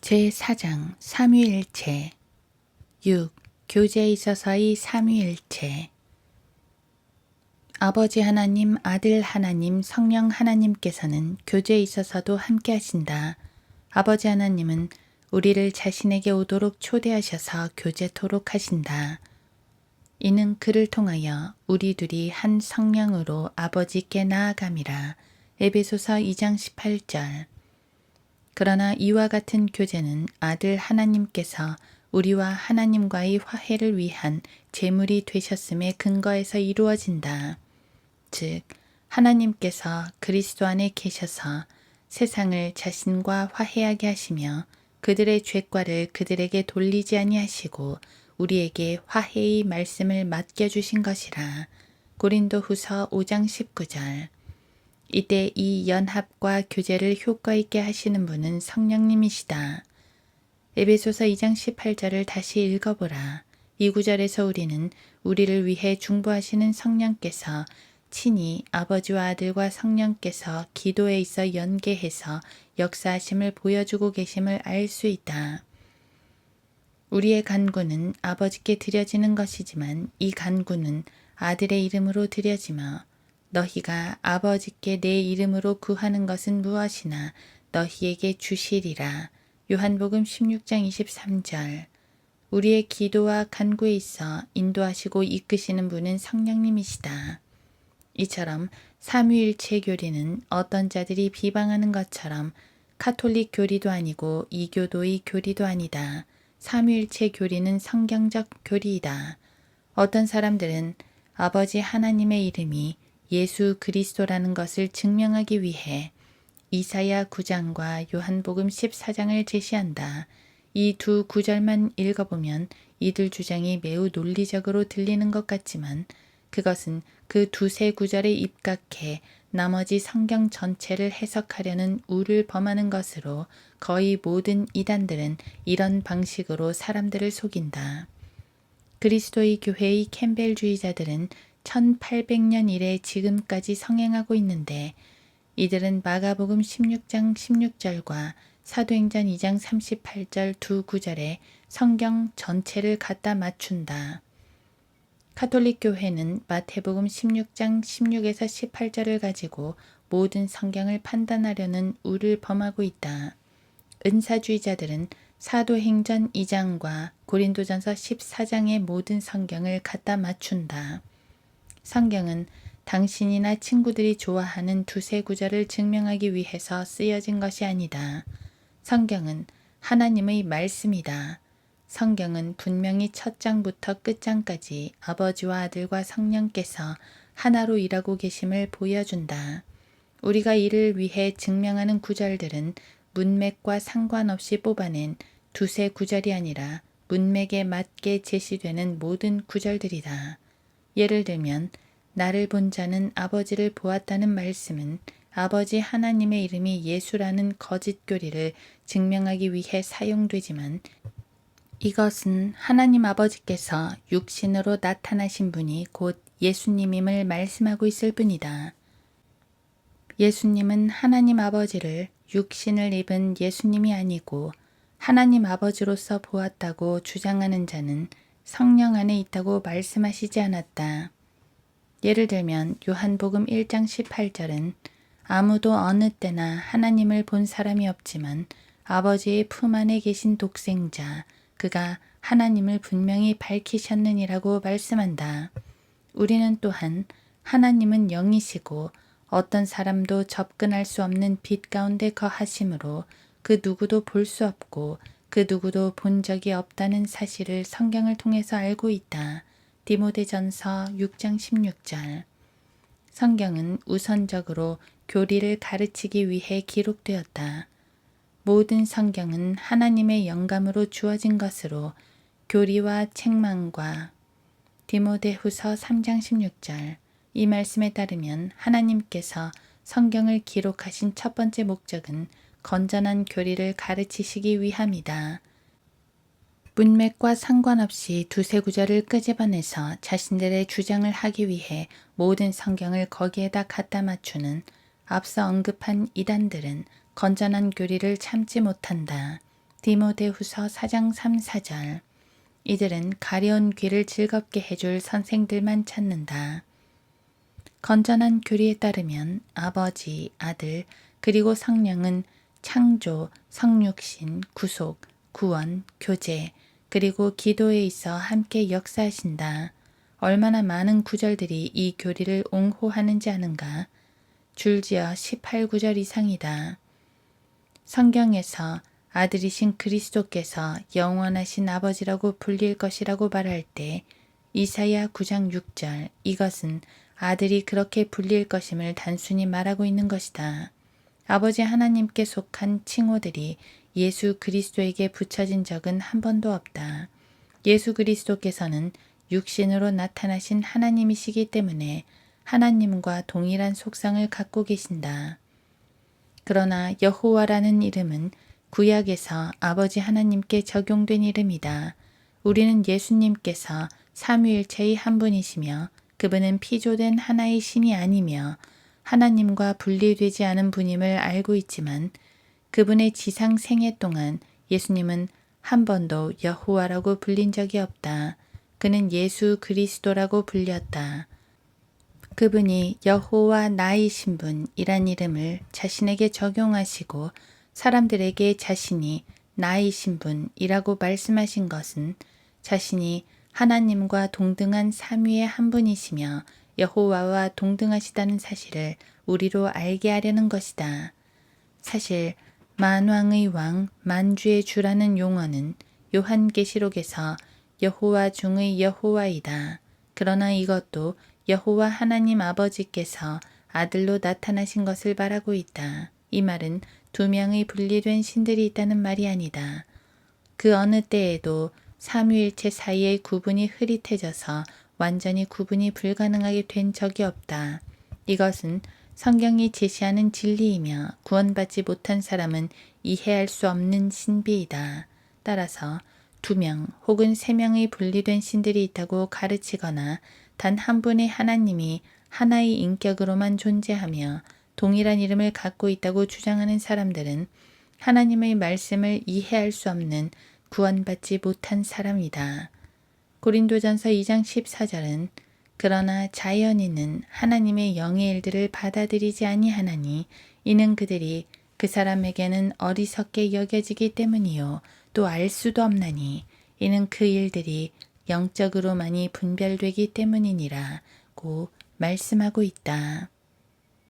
제4장 삼위일체 6. 교제에 있어서의 삼위일체 아버지 하나님, 아들 하나님, 성령 하나님께서는 교제에 있어서도 함께 하신다. 아버지 하나님은 우리를 자신에게 오도록 초대하셔서 교제토록 하신다. 이는 그를 통하여 우리 둘이 한 성령으로 아버지께 나아감이라. 에베소서 2장 18절 그러나 이와 같은 교제는 아들 하나님께서 우리와 하나님과의 화해를 위한 제물이 되셨음에 근거해서 이루어진다. 즉, 하나님께서 그리스도 안에 계셔서 세상을 자신과 화해하게 하시며 그들의 죄과를 그들에게 돌리지 아니하시고 우리에게 화해의 말씀을 맡겨주신 것이라. 고린도 후서 5장 19절 이때 이 연합과 교제를 효과 있게 하시는 분은 성령님이시다. 에베소서 2장 18절을 다시 읽어보라. 이 구절에서 우리는 우리를 위해 중보하시는 성령께서 친히 아버지와 아들과 성령께서 기도에 있어 연계해서 역사하심을 보여주고 계심을 알 수 있다. 우리의 간구는 아버지께 드려지는 것이지만 이 간구는 아들의 이름으로 드려지며 너희가 아버지께 내 이름으로 구하는 것은 무엇이나 너희에게 주시리라. 요한복음 16장 23절 우리의 기도와 간구에 있어 인도하시고 이끄시는 분은 성령님이시다. 이처럼 삼위일체 교리는 어떤 자들이 비방하는 것처럼 카톨릭 교리도 아니고 이교도의 교리도 아니다. 삼위일체 교리는 성경적 교리이다. 어떤 사람들은 아버지 하나님의 이름이 예수 그리스도라는 것을 증명하기 위해 이사야 9장과 요한복음 14장을 제시한다. 이 두 구절만 읽어보면 이들 주장이 매우 논리적으로 들리는 것 같지만 그것은 그 두세 구절에 입각해 나머지 성경 전체를 해석하려는 우를 범하는 것으로 거의 모든 이단들은 이런 방식으로 사람들을 속인다. 그리스도의 교회의 캠벨주의자들은 1800년 이래 지금까지 성행하고 있는데 이들은 마가복음 16장 16절과 사도행전 2장 38절 두 구절에 성경 전체를 갖다 맞춘다. 카톨릭 교회는 마태복음 16장 16에서 18절을 가지고 모든 성경을 판단하려는 우를 범하고 있다. 은사주의자들은 사도행전 2장과 고린도전서 14장의 모든 성경을 갖다 맞춘다. 성경은 당신이나 친구들이 좋아하는 두세 구절을 증명하기 위해서 쓰여진 것이 아니다. 성경은 하나님의 말씀이다. 성경은 분명히 첫 장부터 끝장까지 아버지와 아들과 성령께서 하나로 일하고 계심을 보여준다. 우리가 이를 위해 증명하는 구절들은 문맥과 상관없이 뽑아낸 두세 구절이 아니라 문맥에 맞게 제시되는 모든 구절들이다. 예를 들면 나를 본 자는 아버지를 보았다는 말씀은 아버지 하나님의 이름이 예수라는 거짓 교리를 증명하기 위해 사용되지만 이것은 하나님 아버지께서 육신으로 나타나신 분이 곧 예수님임을 말씀하고 있을 뿐이다. 예수님은 하나님 아버지를 육신을 입은 예수님이 아니고 하나님 아버지로서 보았다고 주장하는 자는 성령 안에 있다고 말씀하시지 않았다. 예를 들면 요한복음 1장 18절은 아무도 어느 때나 하나님을 본 사람이 없지만 아버지의 품 안에 계신 독생자, 그가 하나님을 분명히 밝히셨느니라고 말씀한다. 우리는 또한 하나님은 영이시고 어떤 사람도 접근할 수 없는 빛 가운데 거하심으로 그 누구도 볼 수 없고 그 누구도 본 적이 없다는 사실을 성경을 통해서 알고 있다. 디모데전서 6장 16절. 성경은 우선적으로 교리를 가르치기 위해 기록되었다. 모든 성경은 하나님의 영감으로 주어진 것으로 교리와 책망과 디모데후서 3장 16절 이 말씀에 따르면 하나님께서 성경을 기록하신 첫 번째 목적은 건전한 교리를 가르치시기 위함이다. 문맥과 상관없이 두세 구절을 끄집어내서 자신들의 주장을 하기 위해 모든 성경을 거기에다 갖다 맞추는 앞서 언급한 이단들은 건전한 교리를 참지 못한다. 디모데후서 4장 3, 4절 이들은 가려운 귀를 즐겁게 해줄 선생들만 찾는다. 건전한 교리에 따르면 아버지, 아들, 그리고 성령은 창조, 성육신, 구속, 구원, 교제, 그리고 기도에 있어 함께 역사하신다. 얼마나 많은 구절들이 이 교리를 옹호하는지 아는가? 줄지어 18구절 이상이다. 성경에서 아들이신 그리스도께서 영원하신 아버지라고 불릴 것이라고 말할 때 이사야 9장 6절 이것은 아들이 그렇게 불릴 것임을 단순히 말하고 있는 것이다. 아버지 하나님께 속한 칭호들이 예수 그리스도에게 붙여진 적은 한 번도 없다. 예수 그리스도께서는 육신으로 나타나신 하나님이시기 때문에 하나님과 동일한 속성을 갖고 계신다. 그러나 여호와라는 이름은 구약에서 아버지 하나님께 적용된 이름이다. 우리는 예수님께서 삼위일체의 한 분이시며 그분은 피조된 하나의 신이 아니며 하나님과 분리되지 않은 분임을 알고 있지만 그분의 지상 생애 동안 예수님은 한 번도 여호와라고 불린 적이 없다. 그는 예수 그리스도라고 불렸다. 그분이 여호와 나이신 분이란 이름을 자신에게 적용하시고 사람들에게 자신이 나이신 분이라고 말씀하신 것은 자신이 하나님과 동등한 삼위의 한 분이시며 여호와와 동등하시다는 사실을 우리로 알게 하려는 것이다. 사실 만왕의 왕, 만주의 주라는 용어는 요한계시록에서 여호와 중의 여호와이다. 그러나 이것도 여호와 하나님 아버지께서 아들로 나타나신 것을 말하고 있다. 이 말은 두 명의 분리된 신들이 있다는 말이 아니다. 그 어느 때에도 삼위일체 사이의 구분이 흐릿해져서 완전히 구분이 불가능하게 된 적이 없다. 이것은 성경이 제시하는 진리이며 구원받지 못한 사람은 이해할 수 없는 신비이다. 따라서 두 명 혹은 세 명의 분리된 신들이 있다고 가르치거나 단 한 분의 하나님이 하나의 인격으로만 존재하며 동일한 이름을 갖고 있다고 주장하는 사람들은 하나님의 말씀을 이해할 수 없는 구원받지 못한 사람이다. 고린도전서 2장 14절은 그러나 자연인은 하나님의 영의 일들을 받아들이지 아니하나니 이는 그들이 그 사람에게는 어리석게 여겨지기 때문이요 또 알 수도 없나니 이는 그 일들이 영적으로만이 분별되기 때문이니라 고 말씀하고 있다.